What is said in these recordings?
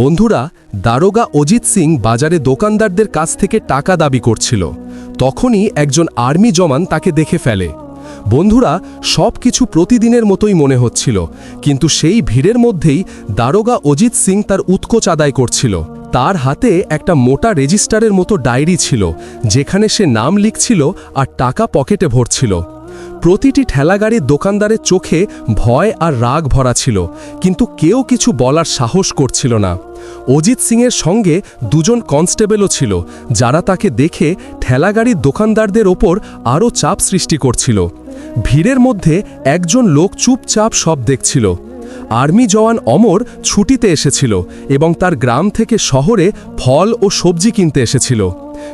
বন্ধুরা, দারোগা অজিত সিং বাজারে দোকানদারদের কাছ থেকে টাকা দাবি করছিল। তখনই একজন আর্মি জওয়ান তাকে দেখে ফেলে। বন্ধুরা, সব কিছু প্রতিদিনের মতোই মনে হচ্ছিল, কিন্তু সেই ভিড়ের মধ্যেই দারোগা অজিত সিং তার উৎকোচ আদায় করছিল। তার হাতে একটা মোটা রেজিস্টারের মতো ডায়েরি ছিল, যেখানে সে নাম লিখছিল আর টাকা পকেটে ভরছিল। প্রতিটি ঠেলাগাড়ির দোকানদারের চোখে ভয় আর রাগ ভরা ছিল, কিন্তু কেউ কিছু বলার সাহস করছিল না। অজিত সিংয়ের সঙ্গে দুজন কনস্টেবলও ছিল, যারা তাকে দেখে ঠেলাগাড়ির দোকানদারদের ওপর আরও চাপ সৃষ্টি করছিল। ভিড়ের মধ্যে একজন লোক চুপচাপ সব দেখছিল। আর্মি জওয়ান অমর ছুটিতে এসেছিল এবং তার গ্রাম থেকে শহরে ফল ও সবজি কিনতে এসেছিল।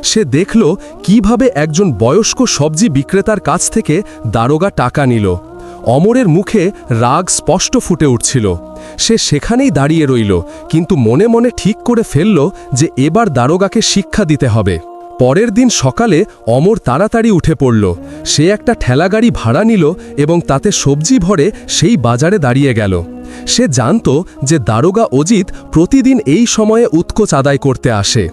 সে দেখল কীভাবে একজন বয়স্ক সবজি বিক্রেতার কাছ থেকে দারোগা টাকা নিল। অমরের মুখে রাগ স্পষ্ট ফুটে উঠছিল। সে সেখানেই দাঁড়িয়ে রইল, কিন্তু মনে মনে ঠিক করে ফেলল যে এবার দারোগাকে শিক্ষা দিতে হবে। পরের দিন সকালে অমর তাড়াতাড়ি উঠে পড়ল। সে একটা ঠেলাগাড়ি ভাড়া নিল এবং তাতে সবজি ভরে সেই বাজারে দাঁড়িয়ে গেল। সে জানত যে দারোগা অজিত প্রতিদিন এই সময়ে উৎকোচ আদায় করতে আসে।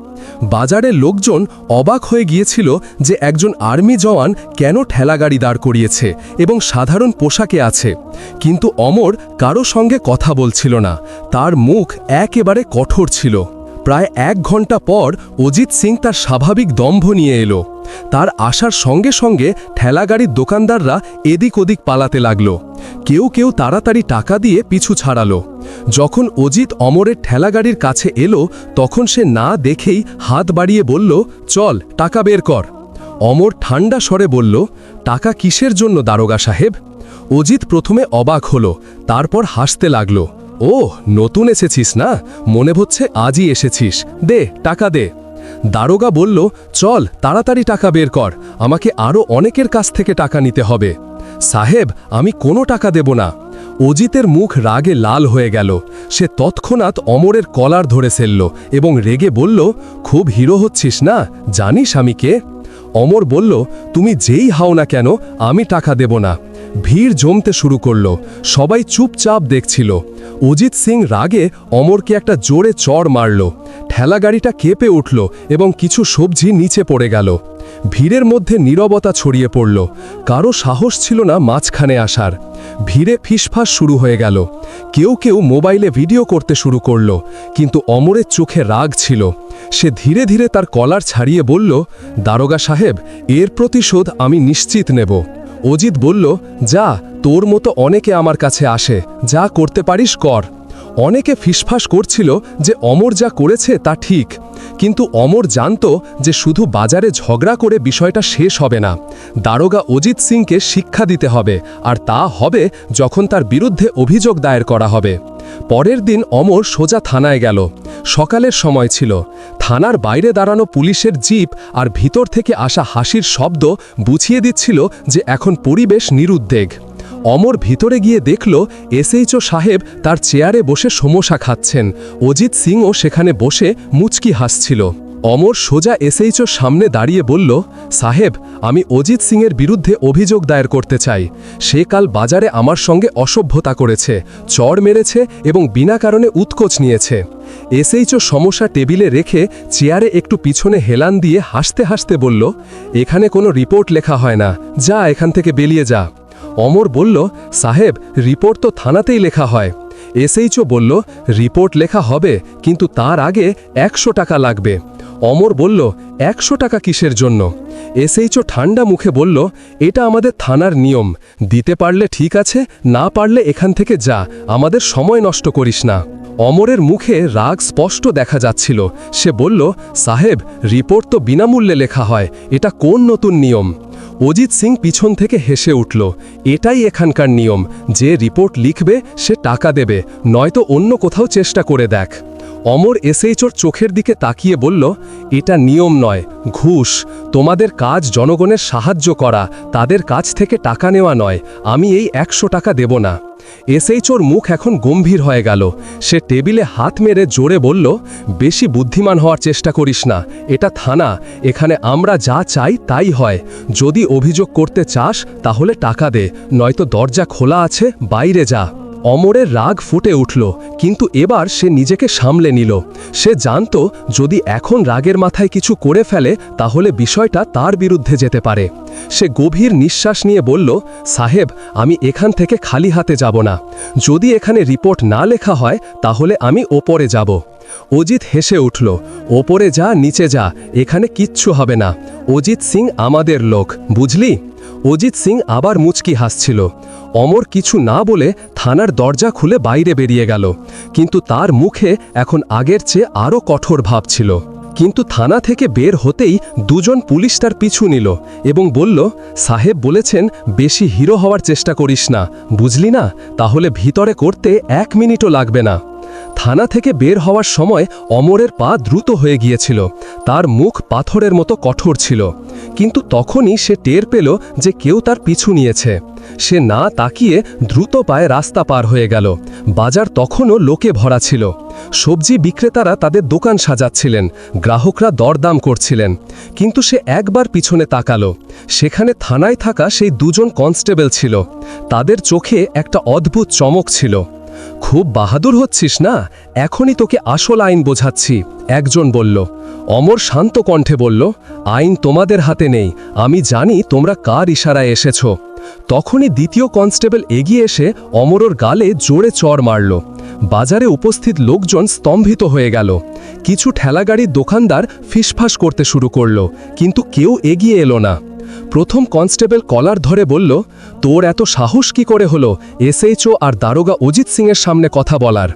বাজারের লোকজন অবাক হয়ে গিয়েছিল যে একজন আর্মি জওয়ান কেন ঠেলাগাড়ি দাঁড় করিয়েছে এবং সাধারণ পোশাকে আছে। কিন্তু অমর কারও সঙ্গে কথা বলছিল না। তার মুখ একেবারে কঠোর ছিল। প্রায় এক ঘণ্টা পর অজিত সিং তার স্বাভাবিক দম্ভ নিয়ে এলো। তার আসার সঙ্গে সঙ্গে ঠেলাগাড়ির দোকানদাররা এদিক ওদিক পালাতে লাগল। কেউ কেউ তাড়াতাড়ি টাকা দিয়ে পিছু ছাড়ালো। যখন অজিত অমরের ঠেলাগাড়ির কাছে এলো, তখন সে না দেখেই হাত বাড়িয়ে বলল, চল, টাকা বের কর। অমর ঠান্ডা স্বরে বলল, টাকা কিসের জন্য দারোগা সাহেব? অজিত প্রথমে অবাক হলো, তারপর হাসতে লাগল। ও, নতুন এসেছিস না? মনে হচ্ছে আজই এসেছিস। দে, টাকা দে। দারোগা বলল, চল, তাড়াতাড়ি টাকা বের কর। আমাকে আরও অনেকের কাছ থেকে টাকা নিতে হবে। সাহেব, আমি কোনো টাকা দেব না। অজিতের মুখ রাগে লাল হয়ে গেল। সে তৎক্ষণাৎ অমরের কলার ধরে ফেলল এবং রেগে বলল, খুব হিরো হচ্ছিস না? জানিস আমি কে? অমর বলল, তুমি যেই হাও না কেন, আমি টাকা দেব না। ভিড় জমতে শুরু করল। সবাই চুপচাপ দেখছিল। অজিত সিং রাগে অমরকে একটা জোরে চড় মারল। ঠেলা গাড়িটা কেঁপে উঠল এবং কিছু সবজি নিচে পড়ে গেল। ভিড়ের মধ্যে নীরবতা ছড়িয়ে পড়ল। কারও সাহস ছিল না মাঝখানে আসার। ভিড়ে ফিসফাস শুরু হয়ে গেল। কেউ কেউ মোবাইলে ভিডিও করতে শুরু করল, কিন্তু অমরের চোখে রাগ ছিল। সে ধীরে ধীরে তার কলার ছাড়িয়ে বলল, দারোগা সাহেব, এর প্রতিশোধ আমি নিশ্চিত নেব। অজিত বলল, যা, তোর মতো অনেকে আমার কাছে আসে। যা করতে পারিস, কর। অনেকে ফিসফাস করছিল যে অমর যা করেছে তা ঠিক। কিন্তু অমর জানত যে শুধু বাজারে ঝগড়া করে বিষয়টা শেষ হবে না। দারোগা অজিত সিংকে শিক্ষা দিতে হবে, আর তা হবে যখন তার বিরুদ্ধে অভিযোগ দায়ের করা হবে। পরের দিন অমর সোজা থানায় গেল। সকালের সময় ছিল। থানার বাইরে দাঁড়ানো পুলিশের জিপ আর ভিতর থেকে আসা হাসির শব্দ বুঝিয়ে দিচ্ছিল যে এখন পরিবেশ নিরুদ্বেগ। অমর ভিতরে গিয়ে দেখল এসএইচও সাহেব তার চেয়ারে বসে সমোসা খাচ্ছেন। অজিত সিংও সেখানে বসে মুচকি হাসছিল। অমর সোজা এসএইচও সামনে দাঁড়িয়ে বলল, সাহেব, আমি অজিত সিংয়ের বিরুদ্ধে অভিযোগ দায়ের করতে চাই। সে কাল বাজারে আমার সঙ্গে অসভ্যতা করেছে, চড় মেরেছে এবং বিনা কারণে উৎকোচ নিয়েছে। এসএইচও সমস্যা টেবিলে রেখে চেয়ারে একটু পিছনে হেলান দিয়ে হাসতে হাসতে বলল, এখানে কোনো রিপোর্ট লেখা হয় না, যা এখান থেকে বেরিয়ে যা। অমর বলল, সাহেব, রিপোর্ট তো থানাতেই লেখা হয়। এসএইচও বলল, রিপোর্ট লেখা হবে, কিন্তু তার আগে একশো টাকা লাগবে। অমর বলল, একশো টাকা কিসের জন্য? এসএইচও ঠান্ডা মুখে বলল, এটা আমাদের থানার নিয়ম। দিতে পারলে ঠিক আছে, না পারলে এখান থেকে যা। আমাদের সময় নষ্ট করিস না। অমরের মুখে রাগ স্পষ্ট দেখা যাচ্ছিল। সে বলল, সাহেব, রিপোর্ট তো বিনামূল্যে লেখা হয়। এটা কোন নতুন নিয়ম? অজিত সিং পিছন থেকে হেসে উঠল, এটাই এখানকার নিয়ম। যে রিপোর্ট লিখবে, সে টাকা দেবে। নয়তো অন্য কোথাও চেষ্টা করে দেখ। অমর এসএইচওর চোখের দিকে তাকিয়ে বলল, এটা নিয়ম নয়, ঘুষ। তোমাদের কাজ জনগণের সাহায্য করা, তাদের কাছ থেকে টাকা নেওয়া নয়। আমি এই একশো টাকা দেব না। এসএইচওর মুখ এখন গম্ভীর হয়ে গেল। সে টেবিলে হাত মেরে জোরে বলল, বেশি বুদ্ধিমান হওয়ার চেষ্টা করিস না। এটা থানা। এখানে আমরা যা চাই তাই হয়। যদি অভিযোগ করতে চাস, তাহলে টাকা দে। নয়তো দরজা খোলা আছে, বাইরে যা। অমরের রাগ ফুটে উঠল, কিন্তু এবার সে নিজেকে সামলে নিল। সে জানত, যদি এখন রাগের মাথায় কিছু করে ফেলে, তাহলে বিষয়টা তার বিরুদ্ধে যেতে পারে। সে গভীর নিঃশ্বাস নিয়ে বলল, সাহেব, আমি এখান থেকে খালি হাতে যাব না। যদি এখানে রিপোর্ট না লেখা হয়, তাহলে আমি ওপরে যাব। অজিত হেসে উঠল, ওপরে যা, নিচে যা, এখানে কিচ্ছু হবে না। অজিত সিং আমাদের লোক, বুঝলি? অজিত সিং আবার মুচকি হাসছিল। অমর কিছু না বলে থানার দরজা খুলে বাইরে বেরিয়ে গেল। কিন্তু তার মুখে এখন আগের চেয়ে আরও কঠোর ভাব ছিল। কিন্তু থানা থেকে বের হতেই দুজন পুলিশ তার পিছু নিল এবং বলল, সাহেব বলেছেন বেশি হিরো হওয়ার চেষ্টা করিস না। বুঝলি না? তাহলে ভিতরে করতে এক মিনিটও লাগবে না। থানা থেকে বের হওয়ার সময় অমরের পা দ্রুত হয়ে গিয়েছিল। তার মুখ পাথরের মতো কঠোর ছিল। কিন্তু তখনই সে টের পেল যে কেউ তার পিছু নিয়েছে। সে না তাকিয়ে দ্রুত পায়ে রাস্তা পার হয়ে গেল। বাজার তখনও লোকে ভরা ছিল। সবজি বিক্রেতারা তাদের দোকান সাজাচ্ছিলেন। গ্রাহকরা দরদাম করছিলেন। কিন্তু সে একবার পিছনে তাকালো। সেখানে থানায় থাকা সেই দুজন কনস্টেবল ছিল। তাদের চোখে একটা অদ্ভুত চমক ছিল। খুব বাহাদুর হচ্ছিস না? এখনই তোকে আসল আইন বোঝাচ্ছি। একজন বলল, অমর শান্ত কণ্ঠে বলল, আইন তোমাদের হাতে নেই, আমি জানি তোমরা কার ইশারায় এসেছ। তখনই দ্বিতীয় কনস্টেবল এগিয়ে এসে অমরর গালে জোরে চর মারল। বাজারে উপস্থিত লোকজন স্তম্ভিত হয়ে গেল। কিছু ঠেলাগাড়ির দোকানদার ফিসফাস করতে শুরু করল, কিন্তু কেউ এগিয়ে এলো না। প্রথম কনস্টেবল কলার ধরে বলল, তোর এত সাহস কি করে হলো? এসএইচও আর দারোগা অজিত সিংয়ের সামনে কথা বলার।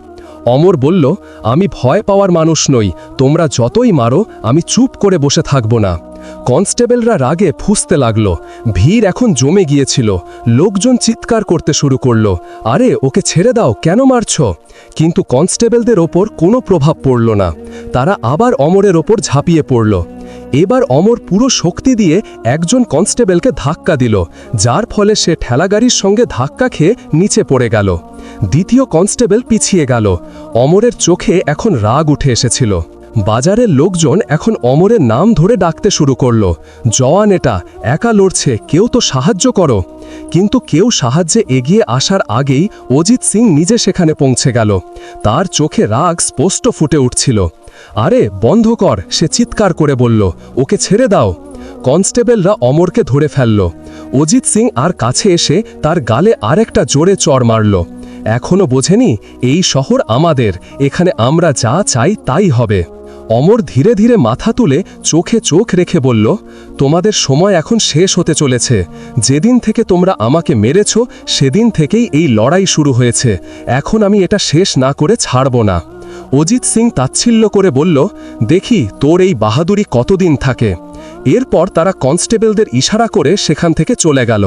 অমর বলল, আমি ভয় পাওয়ার মানুষ নই, তোমরা যতই মারো, আমি চুপ করে বসে থাকব না। কনস্টেবলরা রাগে ফুসতে লাগল। ভিড় এখন জমে গিয়েছিল। লোকজন চিৎকার করতে শুরু করল, আরে, ওকে ছেড়ে দাও, কেন মারছ? কিন্তু কনস্টেবলদের ওপর কোনো প্রভাব পড়ল না। তারা আবার অমরের ওপর ঝাঁপিয়ে পড়ল। এবার অমর পুরো শক্তি দিয়ে একজন কনস্টেবলকে ধাক্কা দিল, যার ফলে সে ঠেলাগাড়ির সঙ্গে ধাক্কা খেয়ে নিচে পড়ে গেল। দ্বিতীয় কনস্টেবল পিছিয়ে গেল। অমরের চোখে এখন রাগ উঠে এসেছিল। বাজারের লোকজন এখন অমরের নাম ধরে ডাকতে শুরু করল। জওয়ান এটা, একা লড়ছে, কেউ তো সাহায্য করো। কিন্তু কেউ সাহায্যে এগিয়ে আসার আগেই অজিত সিং নিজে সেখানে পৌঁছে গেল। তার চোখে রাগ স্পষ্ট ফুটে উঠছিল। আরে, বন্ধ কর, সে চিৎকার করে বলল, ওকে ছেড়ে দাও। কনস্টেবলরা অমরকে ধরে ফেলল। অজিত সিং আর কাছে এসে তার গালে আরেকটা জোরে চড় মারল। এখনও বোঝেনি, এই শহর আমাদের, এখানে আমরা যা চাই তাই হবে। অমর ধীরে ধীরে মাথা তুলে চোখে চোখ রেখে বলল, তোমাদের সময় এখন শেষ হতে চলেছে। যেদিন থেকে তোমরা আমাকে মেরেছ, সেদিন থেকেই এই লড়াই শুরু হয়েছে। এখন আমি এটা শেষ না করে ছাড়ব না। অজিত সিং তাচ্ছিল্য করে বলল, দেখি তোর এই বাহাদুরি কতদিন থাকে? এরপর তারা কনস্টেবলদের ইশারা করে সেখান থেকে চলে গেল।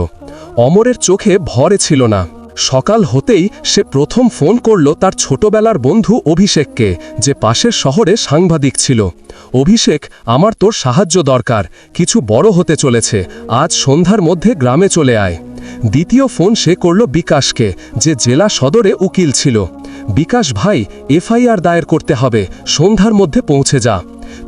অমরের চোখে ভরে ছিল না। সকাল হতেই সে প্রথম ফোন করল তার ছোটবেলার বন্ধু অভিষেককে, যে পাশের শহরে সাংবাদিক ছিল। অভিষেক, আমার তোর সাহায্য দরকার, কিছু বড় হতে চলেছে, আজ সন্ধ্যার মধ্যে গ্রামে চলে আয়। দ্বিতীয় ফোন সে করল বিকাশকে, যে জেলা সদরে উকিল ছিল। বিকাশ ভাই, এফআইআর দায়ের করতে হবে, সন্ধ্যার মধ্যে পৌঁছে যা।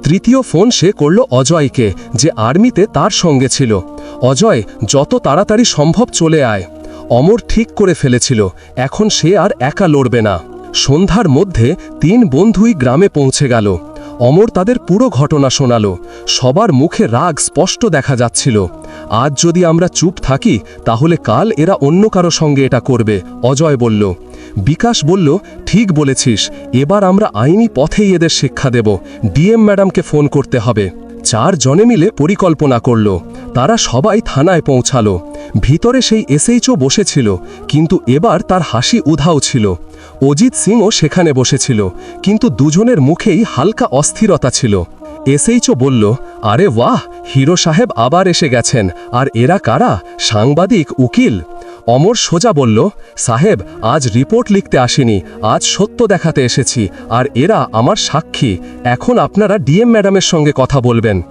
তৃতীয় ফোন সে করল অজয়কে, যে আর্মিতে তার সঙ্গে ছিল। অজয়, যত তাড়াতাড়ি সম্ভব চলে আয়। অমর ঠিক করে ফেলেছিল, এখন সে আর একা লড়বে না। সন্ধ্যার মধ্যে তিন বন্ধুই গ্রামে পৌঁছে গেল। অমর তাদের পুরো ঘটনা শোনালো। সবার মুখে রাগ স্পষ্ট দেখা যাচ্ছিল। আজ যদি আমরা চুপ থাকি, তাহলে কাল এরা অন্য কারও সঙ্গে এটা করবে, অজয় বলল। বিকাশ বলল, ঠিক বলেছিস, এবার আমরা আইনি পথেই এদের শিক্ষা দেব। ডিএম ম্যাডামকে ফোন করতে হবে। চার জনে মিলে পরিকল্পনা করল। তারা সবাই থানায় পৌঁছালো। ভিতরে সেই এসএইচও বসেছিল, কিন্তু এবার তার হাসি উধাও ছিল। অজিত সিংও সেখানে বসেছিল, কিন্তু দুজনের মুখেই হালকা অস্থিরতা ছিল। এসএইচও বলল, আরে ওয়াহ, হিরো সাহেব আবার এসে গেছেন, আর এরা কারা? সাংবাদিক, উকিল? অমর সোজা বলল, সাহেব, আজ রিপোর্ট লিখতে আসিনি, আজ সত্য দেখাতে এসেছি, আর এরা আমার সাক্ষী। এখন আপনারা ডিএম ম্যাডামের সঙ্গে কথা বলবেন।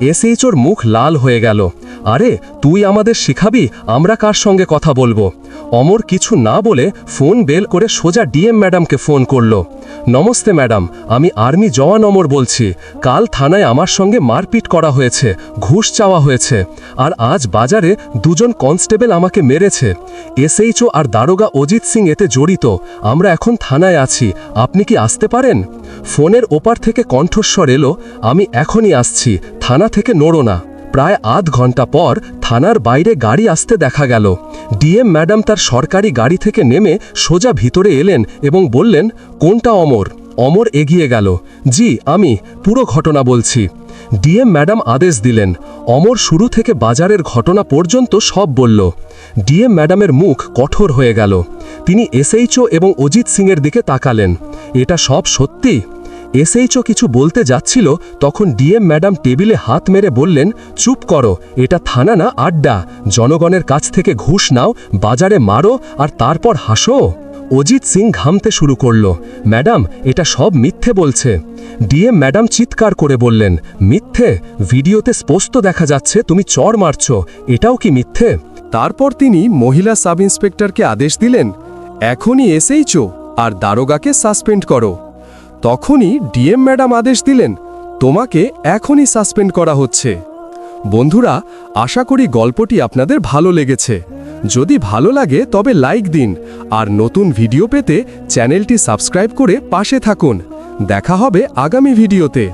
এসএইচওর মুখ লাল হয়ে গেল। আরে, তুই আমাদের শিখাবি? আমরা কার সঙ্গে কথা বলব? অমর কিছু না বলে ফোন বেল করে সোজা ডিএম ম্যাডামকে ফোন করল। নমস্তে ম্যাডাম, আমি আর্মি জওয়ান অমর বলছি। কাল থানায় আমার সঙ্গে মারপিট করা হয়েছে, ঘুষ চাওয়া হয়েছে। আর আজ বাজারে দুজন কনস্টেবল আমাকে মেরেছে। এসএইচও আর দারোগা অজিত সিং এতে জড়িত। আমরা এখন থানায় আছি। আপনি কি আসতে পারেন? ফোনের ওপার থেকে কণ্ঠস্বর এলো, আমি এখনই আসছি। থানা থেকে নড়ো না। প্রায় আধ ঘণ্টা পর থানার বাইরে গাড়ি আসতে দেখা গেল। ডিএম ম্যাডাম তার সরকারি গাড়ি থেকে নেমে সোজা ভিতরে এলেন এবং বললেন, কোনটা অমর? অমর এগিয়ে গেল। জি, আমি, পুরো ঘটনা বলছি। ডিএম ম্যাডাম আদেশ দিলেন। অমর শুরু থেকে বাজারের ঘটনা পর্যন্ত সব বলল। ডিএম ম্যাডামের মুখ কঠোর হয়ে গেল। তিনি এসএইচও এবং অজিত সিংয়ের দিকে তাকালেন। এটা সব সত্যি? এসএইচও কিছু বলতে যাচ্ছিল, তখন ডিএম ম্যাডাম টেবিলে হাত মেরে বললেন, চুপ করো, এটা থানা না আড্ডা। জনগণের কাছ থেকে ঘুষ নাও, বাজারে মারো আর তারপর হাসো। অজিত সিং ঘামতে শুরু করল। ম্যাডাম, এটা সব মিথ্যে বলছে। ডিএম ম্যাডাম চিৎকার করে বললেন, মিথ্যে? ভিডিওতে স্পষ্ট দেখা যাচ্ছে, তুমি চর মারছ। এটাও কি মিথ্যে? তারপর তিনি মহিলা সাব ইন্সপেক্টরকে আদেশ দিলেন, এখনই এসেইচো আর দারোগাকে সাসপেন্ড করো। তখনই ডিএম ম্যাডাম আদেশ দিলেন, তোমাকে এখনই সাসপেন্ড করা হচ্ছে। বন্ধুরা, আশা করি গল্পটি আপনাদের ভালো লেগেছে। যদি ভালো লাগে, তবে লাইক দিন, আর নতুন ভিডিও পেতে চ্যানেলটি সাবস্ক্রাইব করে পাশে থাকুন। দেখা হবে আগামী ভিডিওতে।